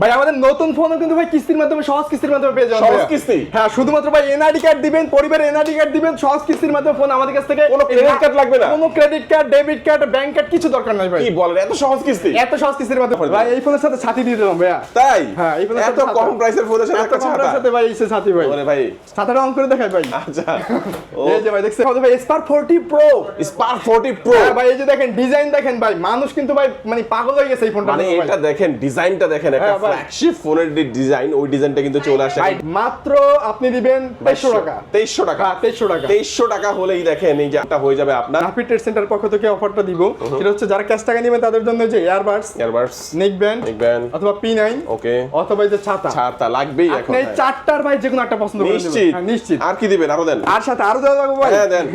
ভাই আমাদের নতুন ফোনও কিন্তু ভাই কিস্তির মাধ্যমে সহজ কিস্তির মাধ্যমে পেয়ে যাবেন সহজ কিস্তি? হ্যাঁ শুধুমাত্র ভাই এনআইডি কার্ড দিবেন পরিবারের এনআইডি কার্ড দিবেন সহজ কিস্তির মাধ্যমে ফোন আমাদের কাছ থেকে কোনো credit card লাগবে না? কোনো credit card debit card bank card কিছু দরকার নাই ভাই। কি বলেন এত সহজ কিস্তি? এত সহজ কিস্তির মাধ্যমে ভাই এই ফোনের সাথে ছাতি দিয়ে দিলাম ভাইয়া। তাই? হ্যাঁ, এই ফোনের এত কম প্রাইসের ফোনের সাথে একটা ছাতা। সাথে ভাই এসে ছাতি ভাই। ওরে ভাই। ছাতাটা অন করে দেখাই ভাই। আচ্ছা এই যে ভাই দেখছেন? কত ভাই স্পার 40 প্রো স্পার্ক 40 প্রো ভাই এই যে দেখেন ডিজাইন দেখেন ভাই মানুষ কিন্তু ভাই মানে পাগল হয়ে গেছে এই ফোনটা মানে ভাই। এটা দেখেন ডিজাইনটা দেখেন একটা হ্যাঁ, ভাই। ফ্ল্যাগশিপ ফোনের যে ডিজাইন ওই ডিজাইনটা কিন্তু চলে আসে মাত্র আপনি দিবেন 2300 টাকা। 2300 টাকা। হ্যাঁ 2300 টাকা। 2300 টাকা হলেই দেখেন এই হয়ে যাবে আপনার। রাপিড ট্রেড সেন্টার পক্ষ থেকে অফারটা দিব। সেটা হচ্ছে যারা ক্যাশ টাকা নেবেন তাদের জন্য যে ইয়ারবাডস ইয়ারবাডস নেক ব্যান্ড অথবা পি নাইন ওকে। অথবা যে ছাতা। ছাতা লাগবেই এখন আপনি চারটার ভাই যে কোনো একটা পছন্দ করে নিশ্চিত। হ্যাঁ, নিশ্চিত। আর কি দিবেন? আরও দেন। আর সাথে আরও দেওয়া যাবে ভাই। হ্যাঁ, দেন।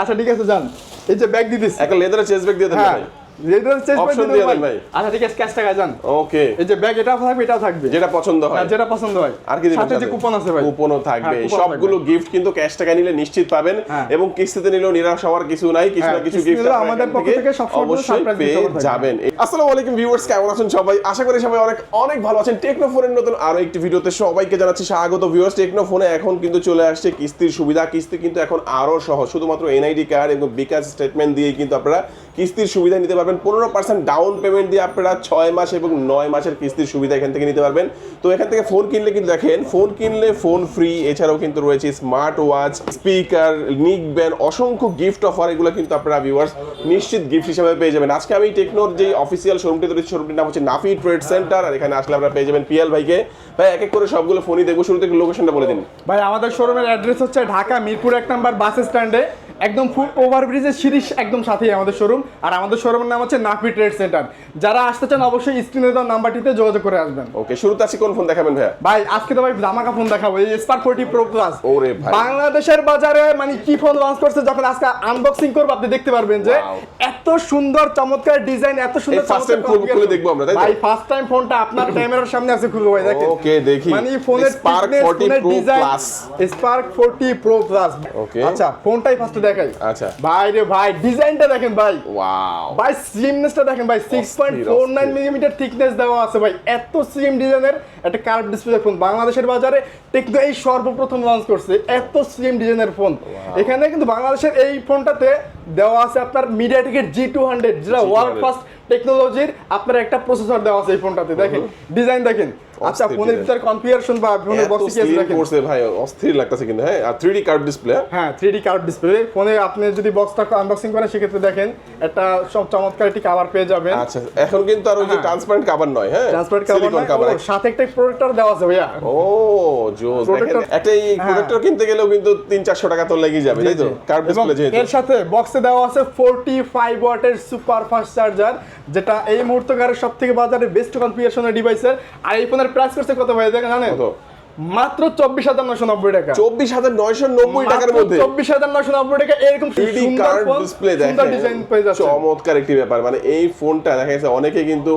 আচ্ছা ঠিক আছে যান। এই যে ব্যাগ দিতেছি একটা লেদারের চেস্ট ব্যাগ দিয়ে দেন হ্যাঁ। ভাই। যেটা চেঞ্জ করে Option দিতে দিয়ে ভাই। আচ্ছা ঠিক আছে ক্যাশ টাকা যান। ওকে এই যে ব্যাগ এটাও থাকবে এটাও থাকবে। যেটা পছন্দ হয়। যেটা পছন্দ হয়। আর কি সাথে যে কুপন আছে ভাই। কুপনও থাকবে। সবগুলো গিফট কিন্তু ক্যাশ টাকা নিলে নিশ্চিত পাবেন। এবং কিস্তিতে নিলেও নিরাশ হওয়ার কিছু নাই। কিছু না কিছু গিফট আমাদের পক্ষ থেকে সবসময় অবশ্যই surprise পেয়ে gift থাকবে। যাবেন আসসালামু আলাইকুম ভিউয়ার্স কেমন আছেন সবাই? আশা করি সবাই অনেক অনেক ভালো আছেন। নতুন আরও একটি ভিডিওতে সবাইকে জানাচ্ছি স্বাগত ভিউয়ার্স টেকনোফোনে এখন কিন্তু চলে আসছে কিস্তির সুবিধা। কিস্তি কিন্তু এখন আরও সহজ। শুধুমাত্র এনআইডি কার্ড এবং বিকাশ স্টেটমেন্ট দিয়ে কিন্তু আপনারা কিস্তির সুবিধা নিতে পারবেন। পনেরো পার্সেন্ট ডাউন পেমেন্ট দিয়ে আপনারা ছয় মাস এবং নয় মাসের কিস্তির সুবিধা এখান থেকে নিতে পারবেন। তো এখান থেকে ফোন কিনলে কিন্তু দেখেন ফোন কিনলে ফোন ফ্রি এছাড়াও কিন্তু রয়েছে smart watch speaker neck band অসংখ্য গিফট অফার এগুলো কিন্তু আপনারা ভিউয়ার্স নিশ্চিত গিফট হিসাবে পেয়ে যাবেন। আজকে আমি টেকনোর যে অফিসিয়াল শোরুমটি রয়েছে শোরুমটির নাম হচ্ছে নাফি ট্রেড সেন্টার আর এখানে আসলে আপনারা পেয়ে যাবেন পিএল ভাইকে। ভাই এক এক করে সবগুলো ফোনই দেখব শুরু থেকে লোকেশনটা বলে দিন। ভাই, আমাদের শোরুমের অ্যাড্রেস হচ্ছে ঢাকা, মিরপুর এক নাম্বার বাস স্ট্যান্ডে একদম ফুট ওভারব্রিজের সিরিজ একদম সাথেই আমাদের শোরুম আর আমাদের শোরুমের নাম হচ্ছে নাফি ট্রেড সেন্টার যারা আসতে চান অবশ্যই স্ক্রিনে দেওয়া নাম্বারটিতে যোগাযোগ করে আসবেন ওকে শুরুতে আজকে কোন ফোন দেখাবেন ভাইয়া ভাই আজকে তো ভাই জামাকা ফোন দেখাবো এই স্পার্ক ফোর্টি প্রো প্লাস ওরে ভাই। বাংলাদেশের বাজারে মানে কি ফোন লঞ্চ করছে যখন আজকে আনবক্সিং করব আপনি দেখতে পারবেন যে এত সুন্দর চমৎকার ডিজাইন এত সুন্দর first time চমৎকার খুলে- দেখব আমরা, তাই? ভাই ফার্স্ট টাইম ফোনটা আপনার ক্যামেরার সামনে আছে খুলবো ভাই দেখেন ওকে, দেখি। মানে ফোনের Spark 40 Pro Plus। Spark 40 pro plus Okay. আচ্ছা ফোনটাই ফার্স্ট দেখাই আচ্ছা। ভাই রে ভাই ডিজাইনটা দেখেন ভাই ওয়াও ভাই স্লিমনেসটা দেখেন ভাই six point four nine millimetre thickness দেওয়া আছে ভাই। এত স্লিম ডিজাইনের একটা কার্ভ ডিসপ্লে ফোন বাংলাদেশের বাজারে টেকনো এই সর্বপ্রথম লঞ্চ করছে এত স্লিম ডিজাইনের ফোন এখানে কিন্তু বাংলাদেশের এই ফোনটাতে দেওয়া আছে আপনার মিডিয়া মিডিয়াটেকের জি টু হান্ড্রেড যেটা ওয়ার্ল্ড ফার্স্ট টেকনোলজির আপনার একটা প্রসেসর দেওয়া আছে এই ফোনটাতে দেখেন। ডিজাইন দেখেন। আচ্ছা ফোনের। ভিতরে কনফিগারেশন বা ফোনের বক্স কি slim করছে ভাই অস্থির লাগতেছে কিন্তু হ্যাঁ? আর 3D কার্ভ ডিসপ্লে হ্যাঁ? থ্রি ডি কার্ভ ডিসপ্লে ফোনে আপনি যদি বক্সটা আনবক্সিং করেন সেক্ষেত্রে দেখেন একটা সব চমৎকার একটি কাভার পেয়ে যাবেন। আচ্ছা এখন কিন্তু আর ওই যে হ্যাঁ। ট্রান্সপারেন্ট কভার নয় হ্যাঁ? ট্রান্সপারেন্ট কাভার কভার সাথে একটা প্রোটেক্টর দেওয়া আছে ভাইয়া। ও জোস। দেখেন একটা এই হ্যাঁ। প্রোটেক্টর কিনতে গেলেও কিন্তু 3 400 টাকা তো লেগে যাবে তাই তো? কার্ভ ডিসপ্লে যেহেতু। এর সাথে বক্সে দেওয়া আছে 45 ওয়াটের সুপার ফাস্ট চার্জার যেটা এই মুহূর্তকারের সব থেকে বাজারে বেস্ট কনফিগারেশনের ডিভাইসের আর এই ফোনের প্রাইস করছে কত ভাই? দেখেন জানেন? কত? মাত্র চব্বিশ হাজার নশো নব্বই টাকা। 24990 টাকার মধ্যে। চব্বিশ হাজার নশো নব্বই টাকা এরকম ডিসপ্লে সুন্দর ডিজাইন পেয়ে যাচ্ছে চমৎকার একটি ব্যাপার। মানে এই ফোনটা দেখা গেছে অনেকে কিন্তু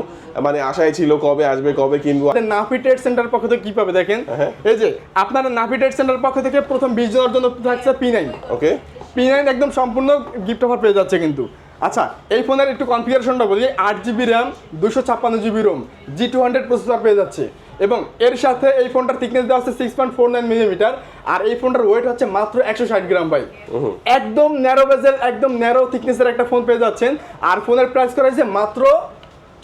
মানে আশায় ছিল কবে আসবে কবে কিনবো। নাফি ট্রেড সেন্টার পক্ষ থেকে কি পাবে দেখেন? হ্যাঁ। এই যে আপনারা নাফি ট্রেড সেন্টার পক্ষ থেকে প্রথম বিশ জনের জন্য থাকছে P nine okay P nine একদম সম্পূর্ণ গিফট অফার পেয়ে যাচ্ছে কিন্তু। আচ্ছা এই ফোনের একটু কনফিগারেশনটা বলি আট জিবি র্যাম দুশো ছাপ্পান্ন GB ROM G two hundred processor পেয়ে যাচ্ছে। এবং এর সাথে এই ফোনটার থিকনেস দেওয়া হচ্ছে six point four nine millimetre আর এই ফোনটার ওয়েট হচ্ছে মাত্র একশো ষাট গ্রাম ভাই। একদম ন্যারো বেজের একদম ন্যারো থিকনেসের একটা ফোন পেয়ে যাচ্ছেন আর ফোনের প্রাইস করা হয়েছে মাত্র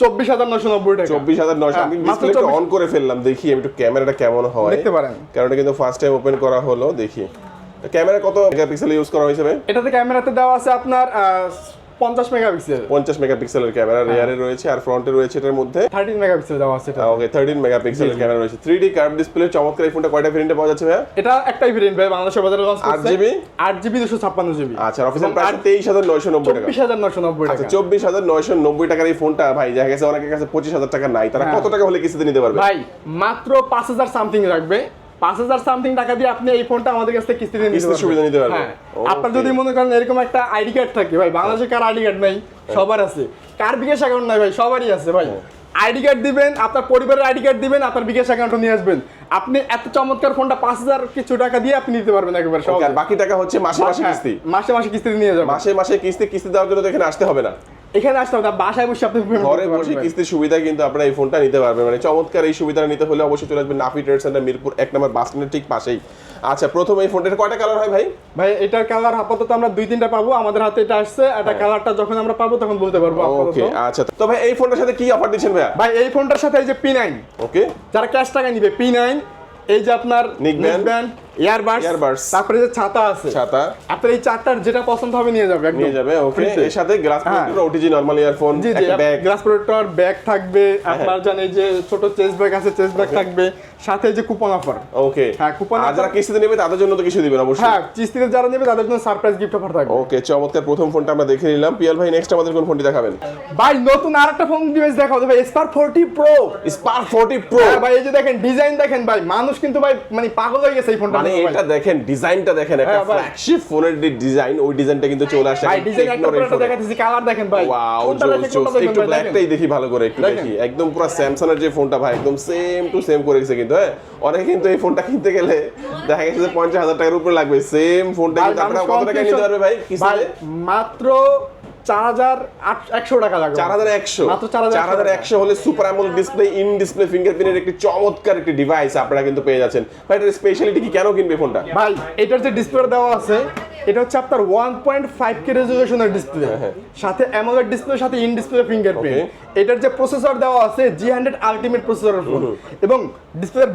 চব্বিশ হাজার নশো নব্বই টাকা। চব্বিশ হাজার হ্যাঁ, আমি ডিসপ্লেটা অন করে ফেললাম দেখি একটু ক্যামেরাটা কেমন হয়। দেখতে পারেন। কিন্তু ফার্স্ট টাইম ওপেন করা হলো দেখি। ক্যামেরা কত মেগাপিক্সেল ইউজ করা হয়েছে এটাতে ক্যামেরাতে দেওয়া আছে আপনার পঞ্চাশ মেগাপিক্সেল। পঞ্চাশ মেগাপিক্সেলের ক্যামেরা রেয়ারে রয়েছে আর ফ্রন্টে রয়েছে এটার মধ্যে। থার্টিন মেগাপিক্সেল দেওয়া আছে এটা ওকে থার্টিন মেগাপিক্সেলের ক্যামেরা রয়েছে। থ্রি ডি কার্ভ ডিসপ্লে চমৎকার এই ফোনটা কয়টা ভেরিয়েন্টে পাওয়া যাচ্ছে ভাই এটা একটাই ভেরিয়েন্ট ভাই বাংলাদেশের বাজারে লঞ্চ করছে। GB? আট জিবি দুশো ছাপ্পান্ন জিবি আচ্ছা অফিসিয়াল প্রাইস তেইশ হাজার নয়শো নব্বই টাকা। চব্বিশ হাজার নশো নব্বই আচ্ছা টাকা। নয়শো নব্বই টাকার এই ফোনটা ভাই দেখা গেছে অনেকের কাছে পঁচিশ হাজার টাকা নাই। তারা হ্যাঁ। কত টাকা হলে কিস্তিতে নিতে পারবে? ভাই মাত্র পাঁচ হাজার সামথিং রাখবে পাঁচ হাজার সামথিং টাকা দিয়ে আপনি এই ফোনটা আমাদের কাছ থেকে কিস্তিতে নিতে সুবিধা নিতে পারবেন। হ্যাঁ। আপনার যদি মনে করেন এরকম একটা আইডি কার্ড থাকে ভাই বাংলাদেশে কার আইডি কার্ড নাই? সবার আছে। কার বিকাশ অ্যাকাউন্ট নাই ভাই? সবারই আছে ভাই। আইডি কার্ড দিবেন আপনার পরিবারের আইডি কার্ড দিবেন আপনার বিকাশ অ্যাকাউন্টও নিয়ে আসবেন। আপনি এত চমৎকার ফোনটা পাঁচ হাজার কিছু টাকা দিয়ে আপনি নিতে পারবেন একেবারে আর বাকি টাকা হচ্ছে মাসে মাসে হ্যাঁ, কিস্তি। মাসে মাসে কিস্তি নিয়ে যাবেন। মাসে মাসে কিস্তি কিস্তি দেওয়ার জন্য তো এখানে আসতে হবে না। এখানে আসতে হবে বাসায় বসে আপনি ঘরে বসে কিস্তির সুবিধা কিন্তু আপনারা এই ফোনটা নিতে পারবেন। মানে চমৎকার এই সুবিধাটা নিতে হলে অবশ্যই চলে আসবেন নাফি ট্রেড সেন্টার মিরপুর এক নম্বর বাস স্ট্যান্ডের ঠিক পাশেই। আচ্ছা প্রথম এই ফোনটার কয়টা কালার হয় ভাই? ভাই এটার কালার আপাতত আমরা দুই তিনটা পাবো আমাদের হাতে এটা আসছে এটা কালারটা যখন আমরা পাবো তখন বলতে পারব ওকে আচ্ছা তো ভাই এই ফোনটার সাথে কি অফার দিচ্ছেন ভাইয়া? ভাই এই ফোনটার সাথে এই যে পি নাইন ওকে যারা ক্যাশ টাকা নিবে পি নাইন এই যে আপনার Neckband, ব্যান্ড ইয়ারবাডস তারপরে যে ছাতা আছে ছাতা। আপনার এই চারটার যেটা পছন্দ হবে নিয়ে যাবে নিয়ে যাবে ওকে এর সাথে গ্লাস হ্যাঁ। Protector OTG normal earphone G G glass protector bag থাকবে হ্যাঁ। আপনার জানেন যে ছোট চেস্ট ব্যাগ আছে চেস্ট ব্যাগ থাকবে সাথে যে কুপন অফার ওকে হ্যাঁ, coupon আর যারা কিস্তিতে নেবে তাদের জন্য তো কিছু দিবেন অবশ্যই। হ্যাঁ চিস্তিতে যারা নেবে তাদের জন্য সারপ্রাইজ গিফট অফার থাকবে। ওকে চমৎকার। প্রথম ফোনটা আমরা দেখে নিলাম। পিয়াল ভাই নেক্সট আমাদের কোন ফোনটি দেখাবেন? ভাই নতুন আরেকটা ফোন ডিভাইস দেখাও ভাই স্পার 40 প্রো স্পার্ক 40 প্রো হ্যাঁ ভাই এই যে দেখেন ডিজাইন দেখেন ভাই। মানুষ কিন্তু ভাই মানে পাগল হয়ে গেছে এই ফোনটা মানে এটা দেখেন ডিজাইনটা দেখেন একটা ফ্ল্যাগশিপ ফোনের ডিজাইন ওই ডিজাইনটা কিন্তু চলে আসে ভাই ডিজাইন একটা পুরোটা দেখাতেছি কালার দেখেন ভাই। ওয়াও জোস একটু ব্ল্যাকটাই দেখি ভালো করে একটু দেখি। একদম পুরো স্যামসাং এর যে ফোনটা ভাই একদম সেম টু সেম করে গেছে কিন্তু হ্যাঁ? অনেকে কিন্তু এই ফোনটা কিনতে গেলে দেখা গেছে যে পঞ্চাশ হাজার টাকার উপরে লাগবে। সেম ফোনটা কিন্তু আপনারা কত টাকা নিতে পারবে ভাই কিস্তিতে মাত্র চার হাজার একশো টাকা লাগবে। চার হাজার একশো। মাত্র চার হাজার একশো হলে super AMOLED display in display ফিঙ্গারপ্রিন্টের একটি চমৎকার একটি ডিভাইস আপনারা কিন্তু পেয়ে যাচ্ছেন। ভাই এটার স্পেশালিটি কি? কেন কিনবে ফোনটা? ভাই এটার যে ডিসপ্লে দেওয়া আছে এটা হচ্ছে আপনার ওয়ান পয়েন্ট ফাইভ কে রেজলিউশনের ডিসপ্লে হ্যাঁ, সাথে অ্যামোলেড ডিসপ্লে সাথে ইন ডিসপ্লে ফিঙ্গারপ্রিন্ট এটার যে প্রসেসর দেওয়া আছে G hundred ultimate processor phone এবং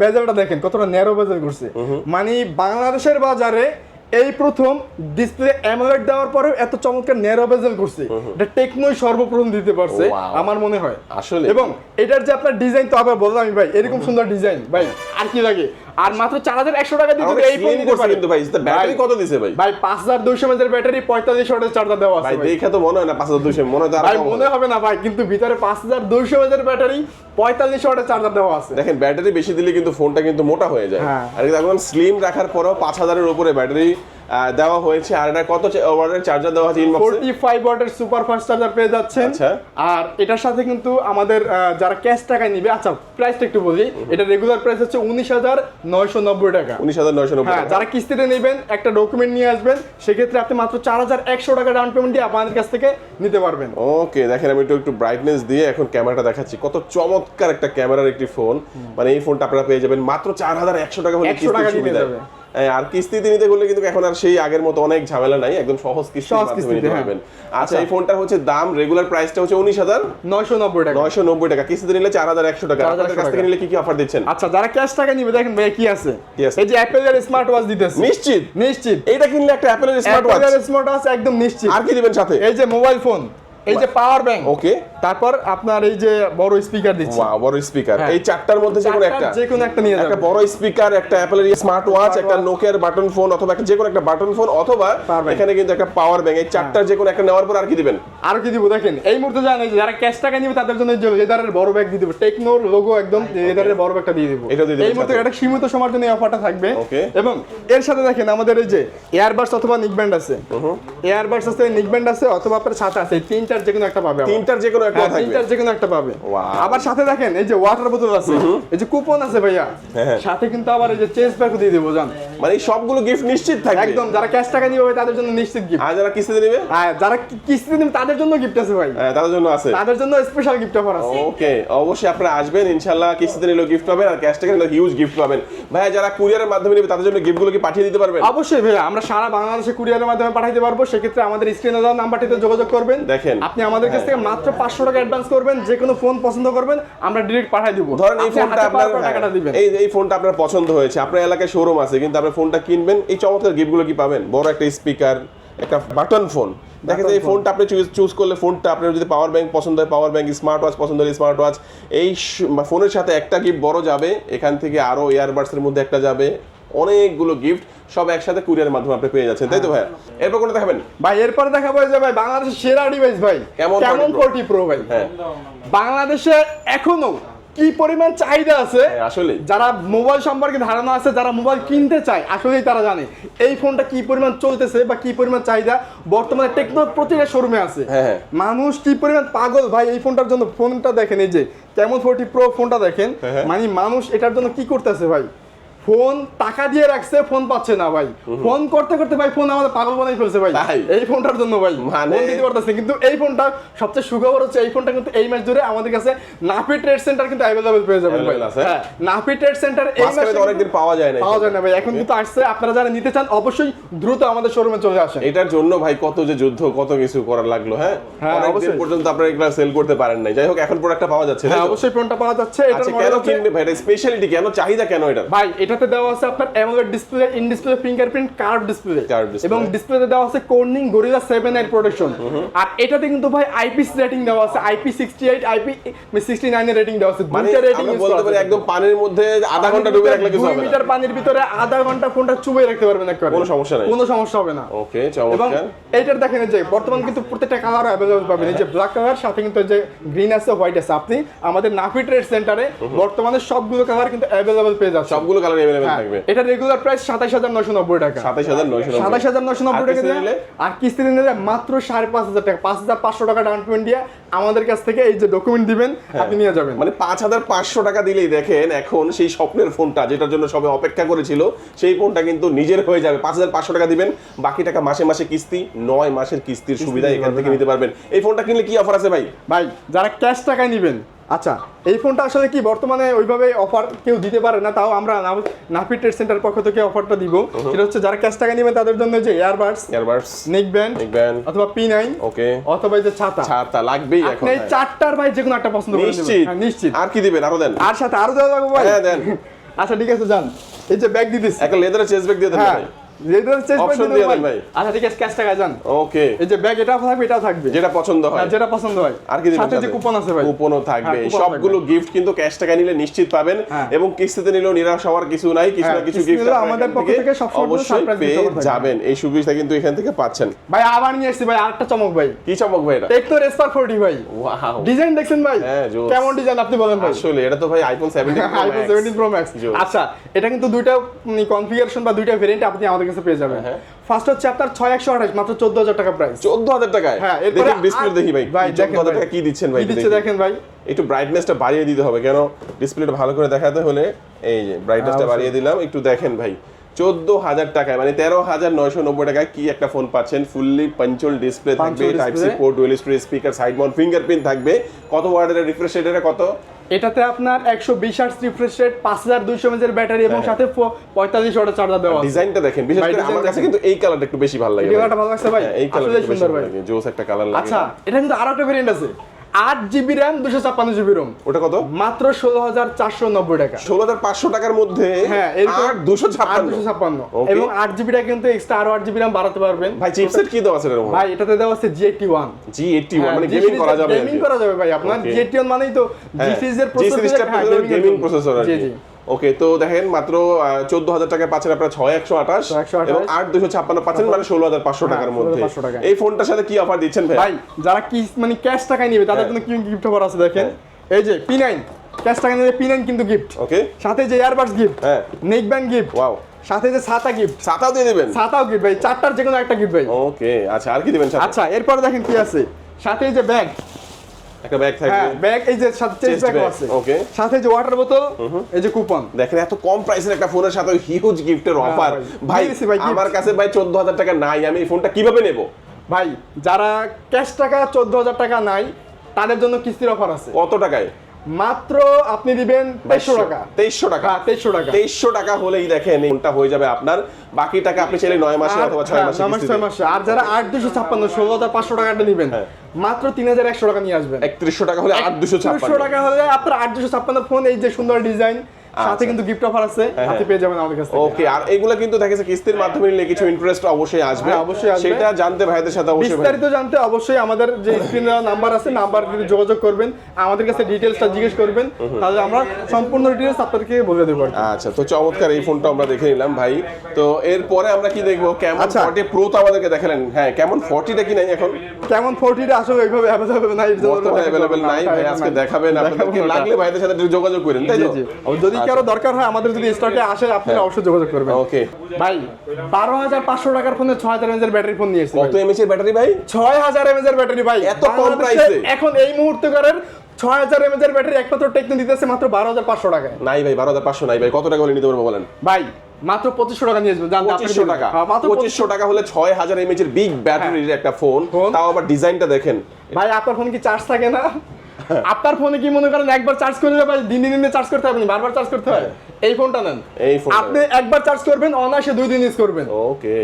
বেজালটা দেখেন কতটা ন্যারো বেজাল করছে। মানে বাংলাদেশের বাজারে এই প্রথম ডিসপ্লে অ্যামোলেড দেওয়ার পরেও এত চমৎকার ন্যারো বেজেল করছে। এটা টেকনোই সর্বপ্রথম দিতে পারছে আমার মনে হয়। আসলে? এবং এটার যে আপনার ডিজাইন তো আবার বললাম আমি ভাই এরকম সুন্দর ডিজাইন ভাই আর কি লাগে? আর মাত্র চার হাজার একশো টাকা দিয়ে এই ফোন করছে কিন্তু ভাই ব্যাটারি কত দিছে ভাই ভাই পাঁচ হাজার দুইশো এমএচ ব্যাটারি পঁয়তাল্লিশ ওয়াটের চার্জার দেওয়া আছে ভাই। দেখে তো মনে হয় না পাঁচ হাজার দুইশো মনে হয় তো আরও ভাই মনে হবে। না ভাই কিন্তু ভিতরে পাঁচ হাজার দুইশো এমএচ ব্যাটারি পঁয়তাল্লিশ ওয়াটের চার্জার দেওয়া আছে দেখেন ব্যাটারি বেশি দিলে কিন্তু ফোনটা কিন্তু মোটা হয়ে যায় হ্যাঁ। আর একদম স্লিম রাখার পরেও পাঁচ হাজারের উপরে ব্যাটারি দেওয়া হয়েছে। আর এটা কত ওয়াটের চার্জার দেওয়া আছে ইনবক্সে ফোরটি ফাইভ ওয়াটের সুপার ফাস্ট চার্জার পেয়ে যাচ্ছেন। আচ্ছা। আর এটার সাথে কিন্তু আমাদের যারা ক্যাশ টাকায় নিবে আচ্ছা প্রাইসটা একটু বলি। এটা রেগুলার প্রাইস হচ্ছে উনিশ হাজার নয়শো নব্বই টাকা। উনিশ হাজার নয়শো নব্বই হ্যাঁ যারা কিস্তিতে নেবেন একটা ডকুমেন্ট নিয়ে আসবেন সেক্ষেত্রে আপনি মাত্র চার হাজার একশো টাকা ডাউন পেমেন্ট দিয়ে আপনাদের কাছ থেকে নিতে পারবেন। ওকে দেখেন আমি একটু একটু ব্রাইটনেস দিয়ে এখন ক্যামেরাটা দেখাচ্ছি। কত চমৎকার একটা ক্যামেরার একটি ফোন মানে এই ফোনটা আপনারা পেয়ে যাবেন মাত্র চার হাজার একশো টাকা হলে 100 কিস্তির টাকা সুবিধা আর কিস্তিতে নিতে গেলে কিন্তু এখন আর সেই আগের মতো অনেক ঝামেলা নাই একদম সহজ কিস্তির মাধ্যমে নিতে হ্যাঁ। পারবেন। আচ্ছা এই ফোনটার হচ্ছে দাম রেগুলার প্রাইসটা হচ্ছে উনিশ হাজার নয়শো নব্বই টাকা। নয়শো নব্বই টাকা। কিস্তিতে নিলে চার হাজার একশো টাকা। 4100 আপনাদের কাছ থেকে নিলে কি কি অফার দিচ্ছেন? আচ্ছা যারা ক্যাশ টাকা নিবে দেখেন ভাই কি আছে? এই যে অ্যাপেলের স্মার্ট ওয়াচ দিতেছে। নিশ্চিত? নিশ্চিত। এটা কিনলে একটা অ্যাপেলের স্মার্ট ওয়াচ স্মার্ট ওয়াচ একদম নিশ্চিত। আর কি দিবেন সাথে? এই যে মোবাইল ফোন এই যে পাওয়ার ব্যাংক ওকে তারপর আপনার এই যে বড় স্পিকার দিচ্ছে। বড় স্পিকার হ্যাঁ। এই চারটার মধ্যে যে কোনো একটা। যে কোনো একটা নিয়ে একটা বড় স্পিকার একটা অ্যাপেলের স্মার্ট ওয়াচ একটা। নোকিয়ার বাটন ফোন অথবা একটা যে কোনো একটা বাটন ফোন অথবা এখানে কিন্তু একটা পাওয়ার ব্যাংক এই চারটার যে কোনো একটা নেওয়ার পর আর কি দিবেন? আরও কি দিব? দেখেন এই মুহূর্তে জানেন যারা ক্যাশ টাকা নিবে তাদের জন্য লেদারের বড় ব্যাগ দিয়ে দিব। টেকনোর লোগো একদম লেদারের বড় ব্যাগটা দিয়ে দিব। এটাও দিয়ে দিবেন এই মুহূর্তে। এটা সীমিত সময়ের জন্য এই অফারটা থাকবে. এবং এর সাথে দেখেন আমাদের এই যে এয়ারবাডস অথবা নিকব্যান্ড আছে। এয়ারবাডস আছে নিকব্যান্ড আছে অথবা আপনার সাথে আছে। এই তিনটার যে কোনো একটা পাবে তিনটার যে কোনো একটা হ্যাঁ, থাকবে। তিনটার যে কোনো একটা পাবে। আবার সাথে দেখেন এই যে ওয়াটার বোতল আছে এই যে কুপন আছে ভাইয়া হ্যাঁ, হ্যাঁ। সাথে কিন্তু আবার এই যে চেস্ট ব্যাগও দিয়ে দেবো জান। মানে এই সবগুলো গিফট নিশ্চিত থাকবে। একদম যারা ক্যাশ টাকা নিবে তাদের জন্য নিশ্চিত গিফট আর যারা কিস্তিতে নেবে? আর যারা কিস্তিতে নিবে তাদের জন্য গিফট আছে ভাই। হ্যাঁ, তাদের জন্য আছে। তাদের জন্য স্পেশাল গিফট অফার আছে। ওকে অবশ্যই আপনারা আসবেন ইনশাল্লাহ কিস্তিতে নিলেও গিফট পাবেন আর ক্যাশ টাকা নিলেও হিউজ গিফট পাবেন। ভাইয়া যারা কুরিয়ারের মাধ্যমে নেবে তাদের জন্য গিফটগুলো কি পাঠিয়ে দিতে পারবেন? অবশ্যই ভাইয়া আমরা সারা বাংলাদেশে কুরিয়ারের মাধ্যমে পাঠাইতে পারব সেক্ষেত্রে আমাদের স্ক্রিনে দেওয়া নাম্বারটিতে যোগাযোগ করবেন। দেখেন। আপনি আমাদের কাছ থেকে মাত্র পাঁচশো টাকা অ্যাডভান্স করবেন যে কোনো ফোন পছন্দ করবেন আমরা ডিরেক্ট পাঠাই দিব। ধরেন এই ফোনটা আপনার টাকাটা দিবেন। এই এই ফোনটা আপনার পছন্দ হয়েছে আপনার এলাকায় শোরুম আছে কিন্তু আপনি ফোনটা কিনবেন এই চমৎকার গিফটগুলো কি পাবেন? বড় একটা স্পিকার একটা বাটন ফোন দেখা যায় এই ফোনটা আপনি চুজ চুজ করলে ফোনটা আপনার যদি পাওয়ার ব্যাংক পছন্দ হয় পাওয়ার ব্যাংক স্মার্ট ওয়াচ পছন্দ হলে স্মার্ট ওয়াচ এই ফোনের সাথে একটা গিফট বড় যাবে এখান থেকে আরও ইয়ারবাডসের মধ্যে একটা যাবে। অনেকগুলো গিফট সব একসাথে কুরিয়ারের মাধ্যমে আপনি পেয়ে যাচ্ছেন তাই তো ভাই এরপর কোনটা দেখাবেন? ভাই এরপরে দেখাবো যে ভাই বাংলাদেশের সেরা ডিভাইস ভাই। কেমন কেমন 40 প্রো ভাই? হ্যাঁ। বাংলাদেশে এখনও কি পরিমাণ চাহিদা আছে? আসলে যারা মোবাইল সম্পর্কে ধারণা আছে যারা মোবাইল কিনতে চায় আসলেই তারা জানে। এই ফোনটা কি পরিমাণ চলতেছে বা কি পরিমাণ চাহিদা? বর্তমানে টেকনো প্রতিটা শোরুমে আছে। হ্যাঁ, হ্যাঁ। মানুষ কি পরিমাণ পাগল ভাই এই ফোনটার জন্য? ফোনটা দেখেন এই যে কেমন ফোরটি প্রো ফোনটা দেখেন। হ্যাঁ, হ্যাঁ। মানে মানুষ এটার জন্য কি করতেছে ভাই? ফোন টাকা দিয়ে রাখছে ফোন পাচ্ছে না ভাই। ফোন করতে করতে ভাই ফোন আমাদের পাগল বানাই ফেলছে ভাই। এই ফোনটার জন্য ভাই মানে- ফোন দিতে পারতেছে কিন্তু এই ফোনটা সবচেয়ে সুখবর হচ্ছে এই ফোনটা কিন্তু এই মাস ধরে আমাদের কাছে নাপি ট্রেড সেন্টার কিন্তু অ্যাভেলেবল পেয়ে যাবেন ভাই। হ্যাঁ নাপি ট্রেড সেন্টার এই মাঝখানে মাসে অনেকদিন পাওয়া যায় না পাওয়া যায় না ভাই। এখন কিন্তু আসছে আপনারা যারা নিতে চান অবশ্যই দ্রুত আমাদের শোরুমে চলে আসেন। এটার জন্য ভাই কত যে যুদ্ধ কত কিছু করার লাগল হ্যাঁ? হ্যাঁ, অনেকদিন অবশ্যই। পর্যন্ত আপনারা এগুলো সেল করতে পারেন নাই। যাই হোক এখন প্রোডাক্টটা পাওয়া যাচ্ছে হ্যাঁ অবশ্যই ফোনটা পাওয়া যাচ্ছে। এটার আচ্ছা কেন কিনবে ভাই? এটা স্পেশালিটি কেন? চাহিদা কেন এটা ভাই এটাতে দেওয়া আছে আপনার AMOLED display in display fingerprint curve display এবং ডিসপ্লেতে দেওয়া আছে কোর্নিং গরিলা 7 এর প্রোটেকশন আর এটাতে কিন্তু ভাই আইপি রেটিং দেওয়া আছে আইপি 68 আইপি 69 এর রেটিং দেওয়া আছে। মানে দুইটা রেটিং বলতে পারি একদম পানির মধ্যে আধা ঘণ্টা ডুবে রাখলে কিছু হবে না। মিটার পানির ভিতরে আধা ঘণ্টা ফোনটা চুবে রাখতে পারবেন একবারে কোনো সমস্যা নাই। কোনো সমস্যা হবে না। ওকে এবং চমৎকার। এইটার দেখেন যে বর্তমান কিন্তু প্রত্যেকটা কালার অ্যাভেলেবল পাবেন। এই যে ব্ল্যাক কালার সাথে কিন্তু যে গ্রিন আছে হোয়াইট আছে। আপনি আমাদের নাফি ট্রেড সেন্টারে বর্তমানে সবগুলো কালার কিন্তু অ্যাভেলেবল পেয়ে যাচ্ছে সবগুলো কালার अवेलेबल হ্যাঁ, থাকবে এটা রেগুলার প্রাইস সাতাইশ হাজার নয়শো নব্বই টাকা সাতাইশ হাজার নয়শো সাতাইশ হাজার নয়শো নব্বই টাকা দিয়ে নিলে আর কিস্তিতে নিলে মাত্র সাড়ে পাঁচ হাজার টাকা পাঁচ হাজার পাঁচশো টাকা ডাউন পেমেন্ট দিয়ে আমাদের কাছ থেকে এই যে ডকুমেন্ট দিবেন আপনি নিয়ে যাবেন মানে পাঁচ হাজার পাঁচশো টাকা দিলেই দেখেন এখন সেই স্বপ্নের ফোনটা যেটার জন্য সবাই অপেক্ষা করেছিল সেই ফোনটা কিন্তু নিজের হয়ে যাবে পাঁচ হাজার পাঁচশো টাকা দিবেন বাকি টাকা মাসে মাসে কিস্তি নয় মাসের কিস্তির সুবিধা নিতে এখান থেকে পারবেন, নিতে পারবেন এই ফোনটা কিনলে কি অফার আছে ভাই ভাই যারা ক্যাশ টাকায় নেবেন আচ্ছা এই ফোনটা আসলে কি বর্তমানে ওইভাবে অফার কেউ দিতে পারে না? তাও আমরা নাফি ট্রেড সেন্টার পক্ষ থেকে অফারটা দিব। সেটা হচ্ছে যারা ক্যাশ টাকা নেবেন তাদের জন্য যে এয়ারবাডস ইয়ারবাডস নেক ব্যান্ড দেখবেন অথবা পি নাইন ওকে। অথবা যে ছাতা। ছাতা লাগবেই এখন এই চারটার ভাই যে কোনো একটা পছন্দ করে নিশ্চিত। হ্যাঁ, নিশ্চিত। আর কি দিবেন? আরও দেন। আর সাথে আরও দেওয়া লাগবে ভাই। হ্যাঁ, দেন। আচ্ছা ঠিক আছে যান। এই যে ব্যাগ দিতেছি। একটা লেদারের দিয়ে হ্যাঁ চেস্ট ব্যাগ দিয়ে দেন ভাই ভাই। আচ্ছা ঠিক আছে ক্যাশ টাকা যান। ওকে এই যে ব্যাগ এটাও থাকবে এটাও থাকবে। যেটা পছন্দ হয়। যেটা পছন্দ আর কি সাথে যে কুপন আছে ভাই। কুপনও থাকবে। হ্যাঁ, সবগুলো গিফট কিন্তু ক্যাশ টাকা নিলে নিশ্চিত পাবেন। হ্যাঁ। এবং কিস্তিতে নিলেও নিরাশ হওয়ার কিছু নাই কিছু না কিছু গিফট আমাদের পক্ষ থেকে সবসময় অবশ্যই পেয়ে যাবেন। এই সুবিধা কিন্তু এখান থেকে পাচ্ছেন। ভাই আবার নিয়ে এসেছি ভাই আরেকটা চমক ভাই। কি চমক ভাই এটা? টেকনো রেসপার 40 ভাই। ওয়াও ডিজাইন দেখছেন ভাই? কেমন ডিজাইন আপনি বলেন ভাই? আসলে এটা তো ভাই আইফোন 17 আইফোন 17 প্রো ম্যাক্স আচ্ছা এটা কিন্তু দুইটা কনফিগারেশন বা দুইটা ভেরিয়েন্ট আপনি আমাদের কাছে পেয়ে যাবেন। হ্যাঁ। ফার্স্ট হচ্ছে আপনার 6128 মাত্র 14000 টাকা প্রাইস 14000 টাকায়? হ্যাঁ এরপরে ডিসপ্লে দেখি ভাই ভাই দেখেন 14000 টাকা কি দিচ্ছেন ভাই দিচ্ছে দেখেন ভাই? একটু ব্রাইটনেসটা বাড়িয়ে দিতে হবে কেন? ডিসপ্লেটা ভালো করে দেখাতে হলে এই যে ব্রাইটনেসটা বাড়িয়ে দিলাম একটু দেখেন ভাই। চোদ্দ হাজার টাকায় মানে তেরো হাজার নয়শো নব্বই টাকায় কি একটা ফোন পাচ্ছেন? ফুললি পাঞ্চল ডিসপ্লে থাকবে type C port dual storage speaker side mount fingerprint থাকবে। কত ওয়ার্ডের রিফ্রেশ রেটের কত? এটাতে আপনার 120 হার্টজ রিফ্রেশ রেট পাঁচ হাজার দুইশো মেজের ব্যাটারি এবং হ্যাঁ। সাথে 45 ওয়াটের চার্জার দেওয়া ডিজাইনটা দেখেন বিশেষ করে আমার কাছে কিন্তু এই কালারটা একটু বেশি ভালো লাগে এই। কালারটা ভালো লাগছে ভাই? হ্যাঁ, এই কালারটা বেশি সুন্দর ভাই। জোস একটা কালার লাগে আচ্ছা এটা কিন্তু আরও একটা ভেরিয়েন্ট আছে আট জিবি র্যাম দুশো ছাপ্পান্ন জিবি রোম ওটা কত? মাত্র ষোলো হাজার চারশো নব্বই টাকা। ষোলো হাজার পাঁচশো টাকার মধ্যে হ্যাঁ এরকম দুশো ছাপ্পান্ন। দুশো ছাপ্পান্ন। এবং আট জিবিটা কিন্তু এক্সট্রা আরও আট জিবি র্যাম বাড়াতে পারবেন। ভাই চিপসেট কি দেওয়া আছে ভাই এটাতে দেওয়া আছে G eighty one G eighty মানে গেমিং করা যাবে গেমিং করা যাবে ভাই আপনার জি এইটটি ওয়ান মানেই তো জি সিরিজের processor gaming processor G G. Okay তো দেখেন মাত্র চোদ্দ হাজার টাকায় পাচ্ছেন আপনার ছয় একশো আঠাশ এবং আট দুশো ছাপ্পান্ন পাচ্ছেন মানে ষোলো হাজার পাঁচশো হ্যাঁ, টাকার মধ্যে। এই ফোনটার সাথে কি অফার দিচ্ছেন ভাই? যারা কি মানে ক্যাশ টাকায় নিবে তাদের হ্যাঁ। জন্য কি গিফট অফার আছে দেখেন। এই যে পি নাইন ক্যাশ টাকা নিলে পি নাইন কিন্তু গিফট ওকে। সাথে যে ইয়ারবাডস গিফট হ্যাঁ। নেক ব্যান্ড গিফট ওয়াও সাথে যে ছাতা গিফট ছাতাও দিয়ে দিবেন ছাতাও গিফট ভাই। চারটার যে কোনো একটা গিফট ভাই। ওকে আচ্ছা আর কি দিবেন আচ্ছা এরপরে দেখেন কি আছে। সাথে যে ব্যাগ একটা ব্যাগ হ্যাঁ ব্যাগ এই যে সাথে ব্যাগ আছে। ওকে সাথে যে ওয়াটার বোতল এই যে কুপন দেখেন এত কম প্রাইসের একটা ফোনের সাথে হিউজ গিফটের অফার ভাই। আমার কাছে ভাই চোদ্দ হাজার টাকা নাই আমি এই ফোনটা কীভাবে নেব? ভাই যারা ক্যাশ টাকা চোদ্দ হাজার টাকা নাই তাদের জন্য কিস্তির অফার আছে। কত টাকায়? মাত্র আপনি দিবেন তেইশশো টাকা। তেইশশো টাকা। হ্যাঁ তেইশশো টাকা। তেইশশো টাকা হলেই দেখেন ফোনটা হয়ে যাবে আপনার। বাকি টাকা আপনি চাইলে নয় মাসে আর- অথবা ছয় হ্যাঁ, মাসে। ছয় মাসে। আর যারা আট দুশো ছাপ্পান্ন ষোলো হাজার পাঁচশো টাকাটা নিবেন হ্যাঁ। মাত্র তিন হাজার একশো টাকা নিয়ে আসবেন। একত্রিশশো টাকা হলে আট দুশো টাকা হলে আপনার আট দুশো ছাপ্পান্ন ফোন এই যে সুন্দর ডিজাইন সাথে আচ্ছা। কিন্তু গিফট অফার আছে হ্যাঁ, আপনি পেয়ে যাবেন আমাদের কাছ থেকে। ওকে আর এগুলো কিন্তু দেখা যাচ্ছে কিস্তির মাধ্যমে নিলে কিছু ইন্টারেস্ট অবশ্যই আসবে। হ্যাঁ, অবশ্যই আসবে। সেটা জানতে ভাইদের সাথে অবশ্যই বিস্তারিত জানতে অবশ্যই আমাদের যে স্ক্রিনে নাম্বার আছে নাম্বার যোগাযোগ করবেন। আমাদের কাছে ডিটেলসটা জিজ্ঞেস করবেন। তাহলে আমরা সম্পূর্ণ ডিটেলস আপনাদেরকে বলে দেবো। আচ্ছা তো চমৎকার এই ফোনটা আমরা দেখে নিলাম ভাই। তো এরপরে আমরা কি দেখব? কেমন আচ্ছা। ফর্টি প্রো তো আমাদেরকে দেখালেন। হ্যাঁ কেমন ফর্টিটা কি নাই এখন? কেমন ফোরটিটা আসলে ওইভাবে অ্যাভেলেবেল নাই। নাই হ্যাঁ, ভাই আজকে দেখাবেন। লাগলে ভাইদের সাথে যোগাযোগ করেন তাই তো? যদি কারও দরকার হয় আমাদের যদি স্টকে আসে আপনারা অবশ্যই যোগাযোগ করবেন। ওকে ভাই বারো হাজার পাঁচশো টাকার ফোনে ছয় হাজার এমএজের ব্যাটারি ফোন নিয়ে এসেছি কত এমএচ এর ব্যাটারি ভাই? ছয় হাজার এমএজের ব্যাটারি ভাই। এত কম প্রাইসে? এখন এই মুহূর্তে করেন ছয় হাজার এমএজ এর ব্যাটারি একমাত্র টেকনো দিতেছে মাত্র বারো হাজার পাঁচশো টাকায়। নাই ভাই বারো হাজার পাঁচশো নাই ভাই। কত টাকা হলে নিতে পারব বলেন? ভাই মাত্র পঁচিশশো টাকা নিয়ে জানতে পঁচিশশো টাকা। হ্যাঁ, মাত্র পঁচিশশো। টাকা হলে ছয় হাজার এমএচ এর বিগ ব্যাটারির একটা ফোন। তাও আবার ডিজাইনটা দেখেন। ভাই আপনার ফোন কি চার্জ থাকে না? আপনার ফোনে কি মনে করেন একবার চার্জ করে দেবে দিন দিন দিনে চার্জ করতে হবে না বারবার চার্জ করতে হয়। এই ফোনটা নেন। এই ফোন আপনি একবার চার্জ করবেন অনায়াসে দুই দিন ইউজ করবেন। ওকে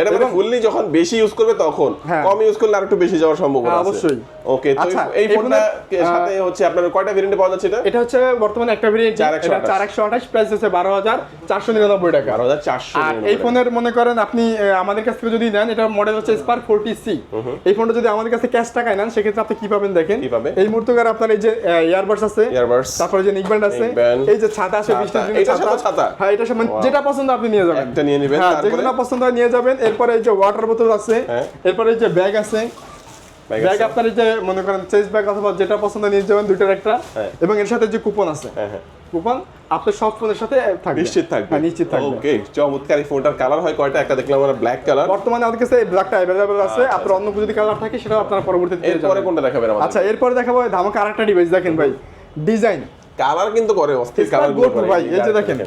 এটা মানে ফুললি যখন বেশি ইউজ করবে তখন হ্যাঁ। কম ইউজ করলে আর একটু বেশি যাওয়ার সম্ভাবনা হ্যাঁ, আছে। অবশ্যই। ওকে তো আচ্ছা, এই এই ফোনটা সাথে হচ্ছে আপনার কয়টা ভেরিয়েন্টে পাওয়া যাচ্ছে এটা? এটা হচ্ছে বর্তমানে একটা ভেরিয়েন্ট 4128 চার একশো আঠাশ প্রাইস চারশো নিরানব্বই টাকা। বারো হাজার চারশো আর এই ফোনের মনে করেন আপনি আমাদের কাছ থেকে যদি নেন এটা মডেল হচ্ছে স্পার্ক ফোরটি সি এই ফোনটা যদি আমাদের কাছে ক্যাশ টাকায় নেন সেক্ষেত্রে আপনি কি পাবেন দেখেন? এই মুহূর্তে আপনার এই যে ইয়ারবাডস আছে Earbuds, তারপরে যে নিকব্যান্ড আছে এই যে ছাতা আছে ছাতা। বৃষ্টির দিনে ছাতা? হ্যাঁ এটা সামনে যেটা পছন্দ আপনি নিয়ে যাবেন। একটা নিয়ে নিবেন, হ্যাঁ তারপরে? পছন্দ হয় নিয়ে যাবেন। এরপরে এই যে ওয়াটার বোতল আছে হ্যাঁ। এরপরে এই যে ব্যাগ আছে ব্যাগ আপনার যে মনে করেন চেস ব্যাগ অথবা যেটা পছন্দ নিয়ে যাবেন দুইটার একটা হ্যাঁ। এবং এর সাথে যে কুপন আছে হ্যাঁ হ্যাঁ। কুপন আপনার সব ফোনের সাথে থাকবে। নিশ্চিত থাকবে। নিশ্চিত থাকবে। ওকে চমৎকার এই ফোনটার কালার হয় কয়টা? একটা দেখলাম আমরা ব্ল্যাক কালার বর্তমানে আমাদের কাছে ব্ল্যাকটা অ্যাভেলেবল আছে। আপনার অন্য কোনো যদি কালার থাকে সেটা আপনারা পরবর্তীতে এরপরে কোনটা দেখাবেন আমাদের? আচ্ছা এরপরে দেখাবো ধামাকা আরেকটা ডিভাইস দেখেন ভাই। ডিজাইন কালার কিন্তু করে অস্থির কালার ভাই, এই যে দেখেন।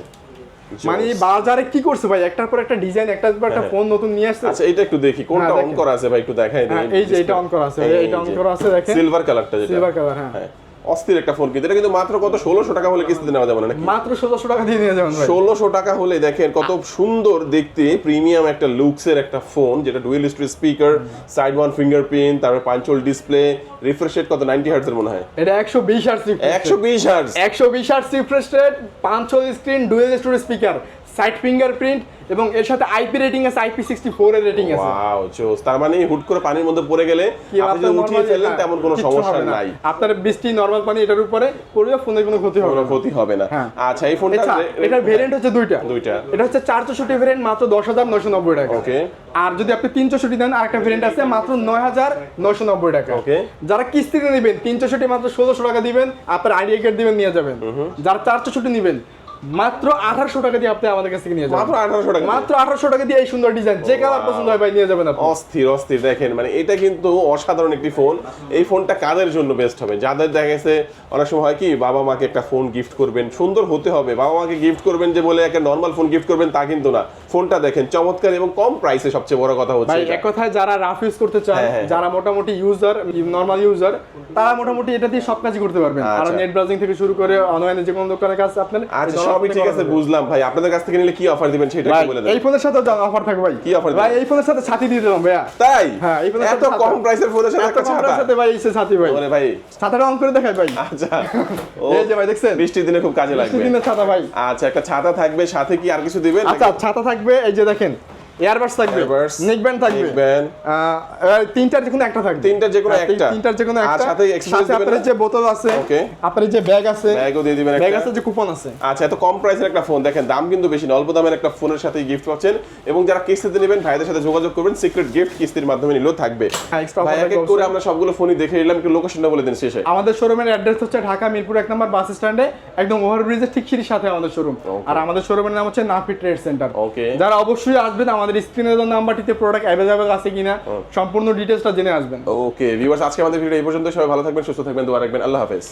মানে বাজারে কি করছে ভাই? একটার পর একটা ডিজাইন একটার পর একটা ফোন নতুন নিয়ে আসছে। আচ্ছা এটা একটু দেখি। কোনটা হ্যাঁ, অন করা আছে ভাই? একটু দেখাই দিন। হ্যাঁ, এই যে এটা অন করা আছে, এটা অন করা আছে, দেখেন। সিলভার কালারটা যেটা। সিলভার কালার হ্যাঁ। হ্যাঁ। অস্থির একটা ফোন কিন্তু। এটা কিন্তু মাত্র কত? ষোলোশো টাকা হলে কিস্তিতে নেওয়া যাবে না মাত্র ষোলোশো টাকা দিয়ে যাবেন ভাই। ষোলোশো টাকা হলে দেখেন কত সুন্দর দেখতে প্রিমিয়াম একটা লুকসের একটা ফোন যেটা dual storage speaker side one fingerprint তারপর punch hole display refresh rate কত? নাইনটি হার্টসের মনে হয়। এটা একশো বিশ আর একশো বিশ হার্টস একশো বিশ আর রিফ্রেশ রেট পাঁচশো screen dual storage speaker side fingerprint এবং এর সাথে আইপি রেটিং আছে আইপি সিক্সটি ফোর এর রেটিং আছে। ওয়াও জোস তার মানে হুট করে পানির মধ্যে পড়ে গেলে আপনি যদি উঠিয়ে ফেললেন তেমন কোনো সমস্যা নাই। আপনার বৃষ্টি নর্মাল পানি এটার উপরে পড়বে ফোনের কোনো ক্ষতি হবে না। ক্ষতি হবে না। হ্যাঁ। আচ্ছা এই ফোনটা আচ্ছা এটার ভেরিয়েন্ট হচ্ছে দুইটা। দুইটা। এটা হচ্ছে চার চৌষট্টি ভেরিয়েন্ট মাত্র দশ হাজার নয়শো নব্বই টাকা। ওকে আর যদি আপনি তিন চৌষট্টি দেন আরেকটা ভেরিয়েন্ট আছে মাত্র নয় হাজার নয়শো নব্বই টাকা। ওকে যারা কিস্তিতে নেবেন তিন চৌষট্টি মাত্র ষোলোশো টাকা দিবেন আপনার আইডিয়া কার্ড দিবেন নিয়ে যাবেন। যারা চার চৌষট্টি নেবেন মাত্র আঠারোশো টাকা দিয়ে আপনি আমাদের কাছ থেকে নিয়ে যাবেন। মাত্র আঠারোশো টাকা মাত্র আঠারোশো টাকা দিয়ে এই সুন্দর ডিজাইন যে কালার পছন্দ হয় ভাই নিয়ে যাবেন আপনি। অস্থির অস্থির দেখেন মানে এটা কিন্তু অসাধারণ একটি ফোন এই ফোনটা কাদের জন্য বেস্ট হবে? যাদের দেখা গেছে অনেক সময় হয় কি বাবা মাকে একটা ফোন গিফট করবেন সুন্দর হতে হবে। বাবা মাকে গিফট করবেন যে বলে একটা নর্মাল ফোন গিফট করবেন তা কিন্তু না। ফোনটা দেখেন চমৎকার এবং কম প্রাইসে সবচেয়ে বড় কথা হচ্ছে এক কথায় যারা রাফ ইউজ করতে চান হ্যাঁ, হ্যাঁ। যারা মোটামুটি ইউজার নর্মাল ইউজার তারা মোটামুটি এটা দিয়ে সব কাজই করতে পারবেন। আর। নেট ব্রাউজিং থেকে শুরু করে অনলাইনে যে কোনো দোকানের কাজ আপনার আচ্ছা সবই ঠিক আছে বুঝলাম ভাই। আপনাদের কাছ থেকে নিলে কি অফার দিবেন সেটা কি বলে দেন। এই ফোনের সাথে অফার থাকবে ভাই। কি অফার ভাই এই ফোনের সাথে ছাতি দিয়ে দিলাম ভাইয়া। তাই? হ্যাঁ, এই ফোনের এত সাথে কম প্রাইসের ফোনের সাথে একটা ছাতা? সাথে ভাই এসে ছাতি ভাই। ওরে ভাই। ছাতাটা অন করে দেখাই ভাই। আচ্ছা। এই যে ভাই দেখছেন? বৃষ্টির দিনে খুব কাজে লাগবে। বৃষ্টির দিনে ছাতা ভাই। আচ্ছা একটা ছাতা থাকবে সাথে কি আর কিছু দিবেন? আচ্ছা ছাতা থাকবে এই যে দেখেন। থাকবে থাকবে। তিনটার যে কোনো একটা থাকবে। তিনটার যে কোনো হ্যাঁ, একটা? তিনটার যে কোনো আর একটা। সাথে আপনার যে বোতল আছে Okay. আপনার যে ব্যাগ আছে ব্যাগও দিয়ে দিবেন ব্যাগ আছে যে কুপন আছে। আচ্ছা এত কম প্রাইসের একটা ফোন দেখেন দাম কিন্তু বেশি না অল্প দামের একটা ফোনের সাথে গিফট পাচ্ছেন। এবং যারা কিস্তিতে নেবেন ভাইদের সাথে যোগাযোগ করবেন সিক্রেট গিফট কিস্তির মাধ্যমে নিলেও থাকবে। হ্যাঁ, ভাই এক করে আমরা সবগুলো ফোনই দেখে নিলাম একটু লোকেশনটা বলে দিন শেষে। আমাদের শোরুমের অ্যাড্রেস হচ্ছে ঢাকা মিরপুর এক নম্বর বাস স্ট্যান্ডে একদম ওভারব্রিজের ঠিক সিঁড়ির সাথে আমাদের শোরুম আর আমাদের শোরুমের নাম হচ্ছে নাফি ট্রেড সেন্টার। Okay. যারা অবশ্যই আসবেন আমাদের স্ক্রিনে দেওয়া নাম্বারটিতে প্রোডাক্ট অ্যাভেলেবল আছে কিনা সম্পূর্ণ ডিটেলসটা জেনে আসবেন। ওকে ভিউয়ার্স আজকে আমাদের ভিডিও এই পর্যন্ত সবাই ভালো থাকবেন সুস্থ থাকবেন দোয়া রাখবেন। আল্লাহ হাফেজ।